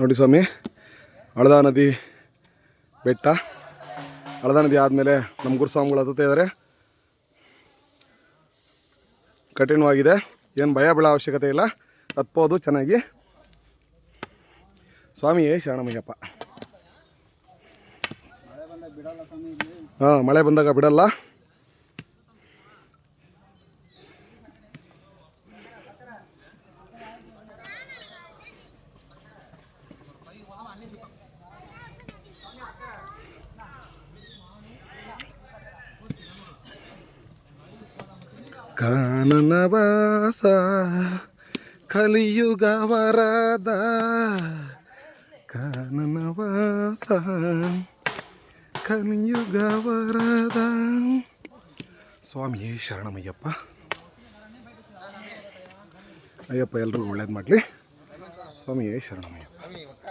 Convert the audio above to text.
ನೋಡಿ ಸ್ವಾಮಿ ಹಳದ ನದಿ ಬೆಟ್ಟ. ಹಳದ ನದಿ ಆದಮೇಲೆ ನಮ್ಮ ಗುರುಸ್ವಾಮಿಗಳು ಹತ್ತುತ್ತಾ ಇದ್ದಾರೆ. ಕಠಿಣವಾಗಿದೆ, ಏನು ಭಯ ಬೀಳೋ ಅವಶ್ಯಕತೆ ಇಲ್ಲ. ಹತ್ಬೋದು ಚೆನ್ನಾಗಿ. ಸ್ವಾಮಿಯೇ ಶರಣಮಯ್ಯಪ್ಪ ಹಾಂ, ಮಳೆ ಬಂದಾಗ ಬಿಡಲ್ಲ. ಕಾನನ ಕಲಿಯುಗವರದ ಕಲಿಯುಗ ವರದ ಕಾನನ ವಾಸ ಕಲಿಯುಗ ವರದ ಸ್ವಾಮಿಯೇ ಶರಣಮಯ್ಯಪ್ಪ. ಅಯ್ಯಪ್ಪ, ಎಲ್ರಿಗೂ ಒಳ್ಳೇದು ಮಾಡಲಿ. ಸ್ವಾಮಿಯೇ ಶರಣಮಯ್ಯಪ್ಪ.